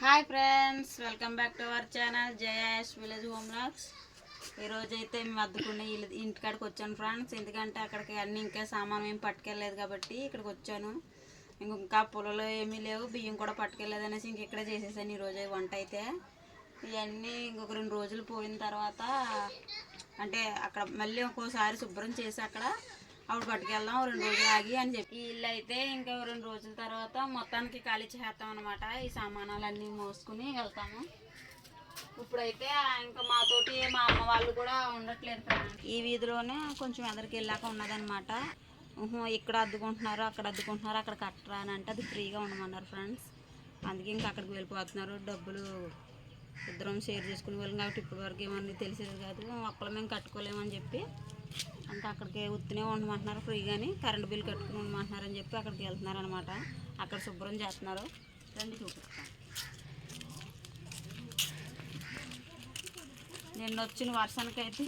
Hi friends welcome back to our channel Jayash village home locks ఈరోజు అయితే మేము అద్దుకునే ఇల్లు ఇంటికాడికి వచ్చాను ఫ్రెండ్స్ ఎందుకంటే అక్కడికి అన్ని ఇంకా సామాన్ ఏం పట్టుకెళ్ళలేదు కాబట్టి ఇక్కడికి వచ్చాను. ఇంకా పొలంలో ఏమీ లేవు బియ్యం కూడా పట్టుకెళ్ళలేదు అనేసి ఇంక ఇక్కడే చేసేసాను ఈరోజు వంట అయితే. ఇవన్నీ ఇంకొక రెండు రోజులు పోయిన తర్వాత అంటే అక్కడ మళ్ళీ ఒక్కోసారి శుభ్రం చేసి అక్కడ అప్పుడు పట్టుకెళ్దాం రెండు రోజులు ఆగి అని చెప్పి. ఇల్లు అయితే ఇంకా రెండు రోజుల తర్వాత మొత్తానికి ఖాళీ చేస్తాం అనమాట ఈ సామానాలన్నీ మోసుకుని వెళ్తాము. ఇప్పుడైతే ఇంకా మాతోటి మా అమ్మ వాళ్ళు కూడా ఉండట్లేదు. ఈ వీధిలోనే కొంచెం ఎదరికి వెళ్ళాక ఉన్నదనమాట ఇక్కడ అద్దుకుంటున్నారు అక్కడ అద్దుకుంటున్నారు అక్కడ కట్టరా అని అంటే అది ఫ్రీగా ఉండమన్నారు ఫ్రెండ్స్. అందుకే ఇంకా అక్కడికి వెళ్ళిపోతున్నారు. డబ్బులు ఇద్దరం షేర్ చేసుకునే వాళ్ళం కాబట్టి ఇప్పటి వరకు ఏమన్నీ తెలిసేది కాదు. ఒక్కళ్ళు మేము కట్టుకోలేమని చెప్పి ఇంకా అక్కడికి ఉత్తినే ఉండమంటున్నారు ఫ్రీగాని కరెంటు బిల్ కట్టుకుని ఉండమంటున్నారు అని చెప్పి అక్కడికి వెళ్తున్నారు అనమాట అక్కడ శుభ్రం చేస్తున్నారు. రండి చూపిస్తాను నిన్న వచ్చిన వర్షానికి అయితే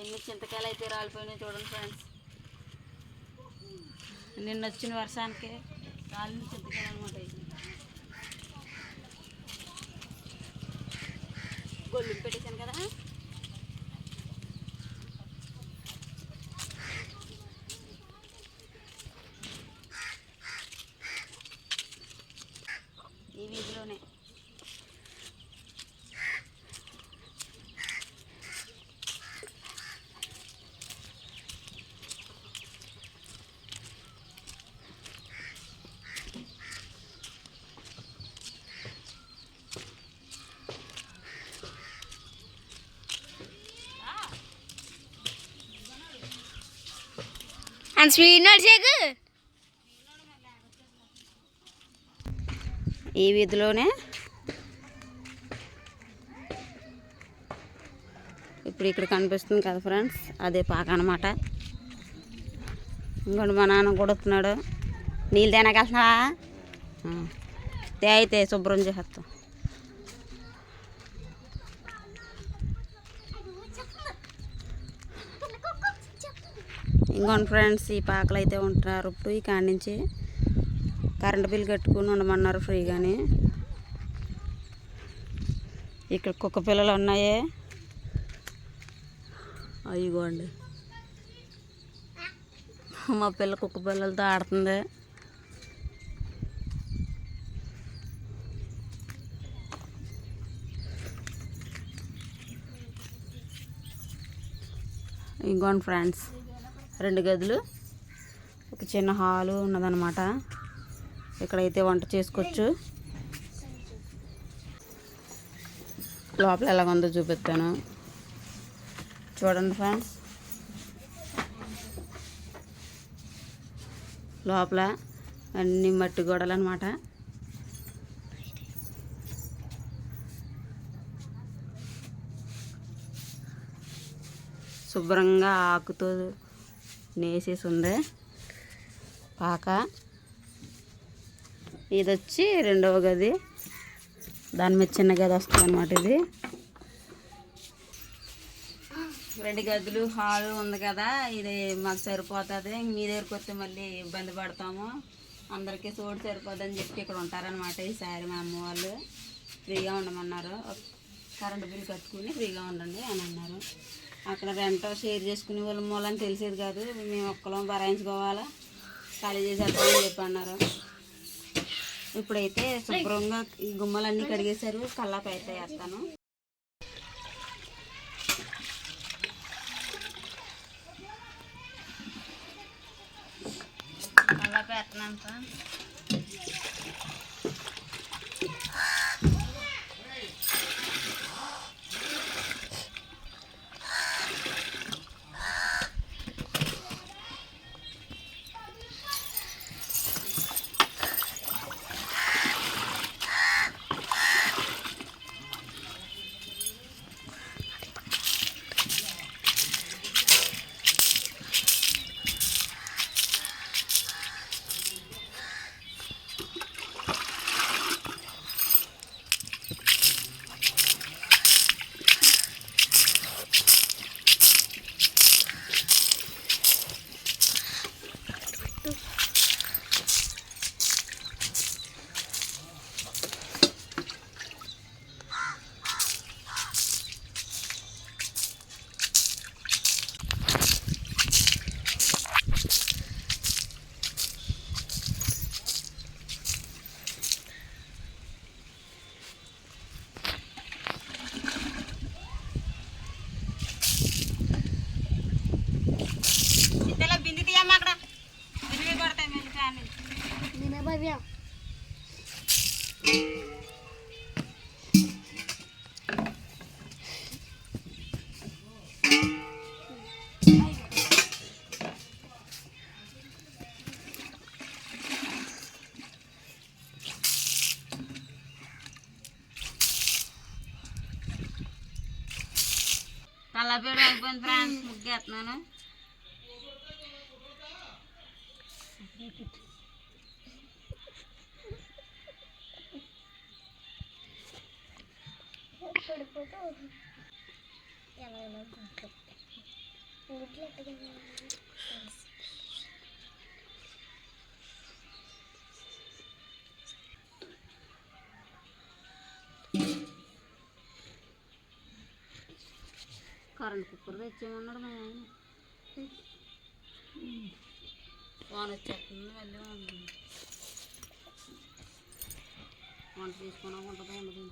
ఎన్ని చింతకాయలు అయితే రాలిపోయినాయి చూడండి ఫ్రెండ్స్ నిన్న వచ్చిన వర్షానికి రాలిన చింతకాయలు అనమాట ఇవి గొల్లు పెట్టేశాను కదా ఈ వీధిలోనే అండ్ స్వీట్ నడిచేకు ఈ వీధిలోనే. ఇప్పుడు ఇక్కడ కనిపిస్తుంది కదా ఫ్రెండ్స్ అదే పాక అనమాట ఇంకోటి మా నాన్న కూడా వస్తున్నాడు. నీళ్ళు తినకెళ్తున్నావా తే అయితే శుభ్రం చేస్తాం ఇంకోటి ఫ్రెండ్స్ ఈ పాకలు అయితే ఉంటున్నారు. ఇప్పుడు ఈ కాడి నుంచి కరెంట్ బిల్ కట్టుకుని ఉండమన్నారు ఫ్రీగానే. ఇక్కడ కుక్క పిల్లలు ఉన్నాయే. అయ్యిగోండి. మా పిల్ల కుక్క పిల్లలతో ఆడుతుంది. ఇంకోండి ఫ్రెండ్స్ రెండు గదులు. ఒక చిన్న హాలు ఉన్నదన్నమాట. ఇక్కడైతే వంట చేసుకోవచ్చు. లోపల ఎలా ఉందో చూపిస్తాను. చూడండి ఫ్రెండ్స్. లోపల అన్ని మట్టి గోడలు అనమాట శుభ్రంగా ఆకుతో నేసేసి ఉంది పాక. ఇది వచ్చి రెండవ గది. దాని మీద చిన్న గది వస్తుంది అనమాట ఇది. రెండు గదులు హాల్ ఉంది కదా ఇది మాకు సరిపోతుంది. మీ దగ్గరికి వస్తే మళ్ళీ ఇబ్బంది పడతాము. అందరికీ చోటు సరిపోదని చెప్పి ఇక్కడ ఉంటారనమాట ఈసారి మా అమ్మ వాళ్ళు. ఫ్రీగా ఉండమన్నారు. కరెంటు బిల్ కట్టుకుని ఫ్రీగా ఉండండి అని అన్నారు. అక్కడ రెంట్ షేర్ చేసుకునే వాళ్ళ మూలని తెలిసేది కాదు. మేము ఒక్కలం భరాయించుకోవాలా ఖాళీ చేసేద్దామని చెప్పి అన్నారు ఇప్పుడైతే శుభ్రంగా ఈ గుమ్మలన్నీ కడిగేశారు. కల్లాపి అయితే వేస్తాను. కల్లాపి వేస్తున్నాను కళ్ళపేడు అయిపోయింది ఫ్రాన్స్ ముగ్గేస్తున్నాను. కరెంట్ కుక్కర్ తెచ్చేమన్నాడు మా ఆయన. వాన వచ్చేస్తుంది మళ్ళీ వంట వంట ఉంటుందో ఉండదు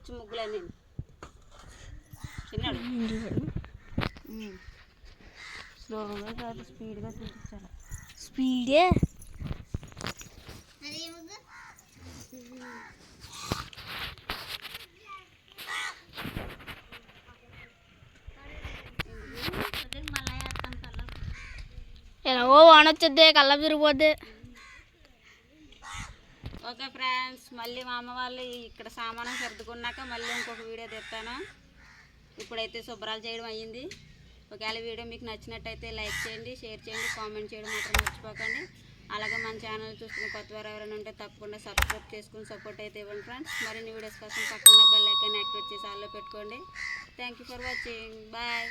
చూపించు ముగ్గులన్నీ చిన్నాడు స్లోగా కాదు స్పీడ్గా చూపించాలి స్పీడే ఎలాగో వాన వచ్చేద్ది కళ్ళ తిరిగిపోద్ది ఓకే ఫ్రెండ్స్ మళ్ళీ మా అమ్మ వాళ్ళు ఇక్కడ సామానం సర్దుకున్నాక మళ్ళీ ఇంకొక వీడియో తెస్తాను. ఇప్పుడైతే శుభ్రాలు చేయడం అయ్యింది. ఒకవేళ వీడియో మీకు నచ్చినట్టయితే లైక్ చేయండి షేర్ చేయండి కామెంట్ చేయడం మాత్రం మర్చిపోకండి. అలాగే మన ఛానల్ చూస్తున్న కొత్త వారు ఎవరైనా ఉంటే తప్పకుండా సబ్స్క్రైబ్ చేసుకుని సపోర్ట్ అయితే ఇవ్వండి ఫ్రెండ్స్. మరిన్ని వీడియోస్ కోసం పక్కన బెల్ ఐకాన్ యాక్టివేట్ చేసి ఆల్లో పెట్టుకోండి. Thank you for watching bye